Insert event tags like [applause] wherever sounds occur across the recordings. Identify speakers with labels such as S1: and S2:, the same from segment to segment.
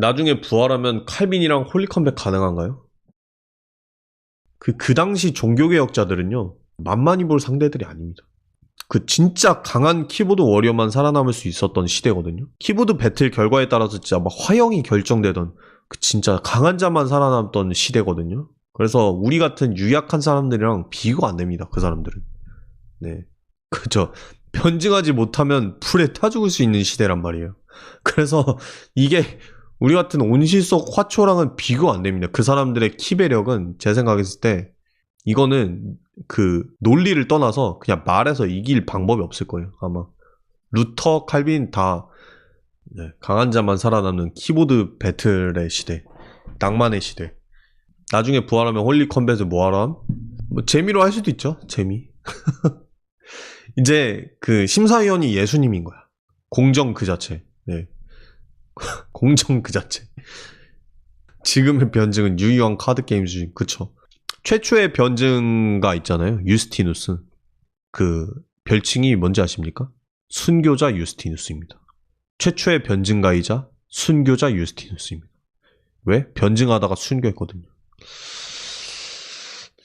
S1: 나중에 부활하면 칼빈이랑 홀리 컴백 가능한가요? 그, 그 당시 종교개혁자들은요, 만만히 볼 상대들이 아닙니다. 그 진짜 강한 키보드 워리어만 살아남을 수 있었던 시대거든요. 키보드 배틀 결과에 따라서 진짜 막 화형이 결정되던 그 진짜 강한 자만 살아남던 시대거든요. 그래서 우리 같은 유약한 사람들이랑 비교가 안 됩니다. 그 사람들은. 네. 그죠. 변증하지 못하면 풀에 타 죽을 수 있는 시대란 말이에요. 그래서 이게 우리 같은 온실속 화초랑은 비교가 안 됩니다. 그 사람들의 키 배력은 제 생각했을 때 이거는 그 논리를 떠나서 그냥 말해서 이길 방법이 없을 거예요. 아마 루터, 칼빈 다 네, 강한 자만 살아남는 키보드 배틀의 시대, 낭만의 시대. 나중에 부활하면 홀리 컴뱃을 뭐하러 함? 뭐 재미로 할 수도 있죠. 재미. [laughs] 이제 그 심사위원이 예수님인 거야. 공정 그 자체. 네. [laughs] 공정 그 자체. 지금의 변증은 유희왕 카드 게임 수준. 그쵸. 최초의 변증가 있잖아요. 유스티누스. 그 별칭이 뭔지 아십니까? 순교자 유스티누스입니다. 최초의 변증가이자 순교자 유스티누스입니다. 왜? 변증하다가 순교했거든요.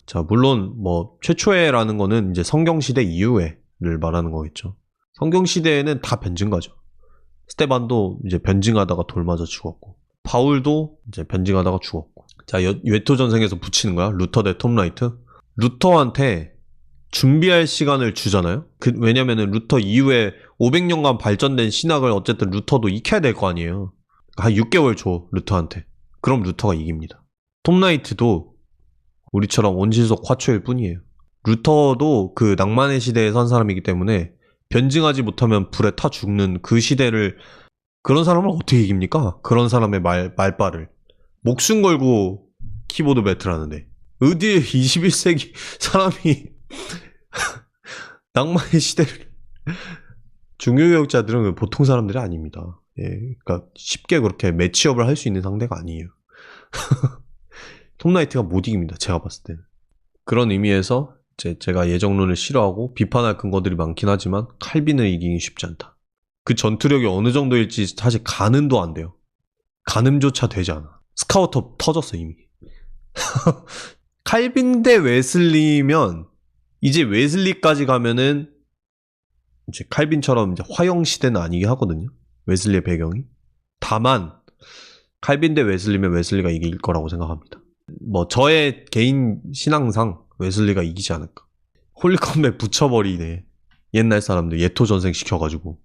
S1: 자, 물론 뭐 최초에라는 거는 이제 성경 시대 이후에를 말하는 거겠죠. 성경 시대에는 다 변증가죠. 스테반도 이제 변증하다가 돌 맞아 죽었고, 바울도 이제 변증하다가 죽었고. 자, 여- 외토 전생에서 붙이는 거야. 루터 대 톰라이트. 루터한테 준비할 시간을 주잖아요. 그, 왜냐면은 루터 이후에 500년간 발전된 신학을 어쨌든 루터도 익혀야 될 거 아니에요. 한 6개월 줘, 루터한테. 그럼 루터가 이깁니다. 톰라이트도 우리처럼 온실속 화초일 뿐이에요. 루터도 그 낭만의 시대에 산 사람이기 때문에 변증하지 못하면 불에 타 죽는 그 시대를 그런 사람을 어떻게 이깁니까? 그런 사람의 말, 말빨을. 목숨 걸고 키보드 배틀 하는데. 어디에 [laughs] 21세기 사람이 [laughs] 낭만의 시대를. [laughs] 중요교육자들은 보통 사람들이 아닙니다. 예, 그러니까 쉽게 그렇게 매치업을 할 수 있는 상대가 아니에요. 톰나이트가 못 이깁니다. 제가 봤을 때는. 그런 의미에서 제, 제가 예정론을 싫어하고 비판할 근거들이 많긴 하지만 칼빈을 이기기 쉽지 않다. 그 전투력이 어느 정도일지 사실 가늠도 안 돼요. 가늠조차 되지 않아. 스카우터 터졌어 이미. [laughs] 칼빈 대 웨슬리면 이제 웨슬리까지 가면은 이제 칼빈처럼 이제 화영 시대는 아니게 하거든요. 웨슬리의 배경이. 다만 칼빈 대 웨슬리면 웨슬리가 이길 거라고 생각합니다. 뭐 저의 개인 신앙상 웨슬리가 이기지 않을까. 홀리컴백 붙여버리네. 옛날 사람들 예토 전생 시켜가지고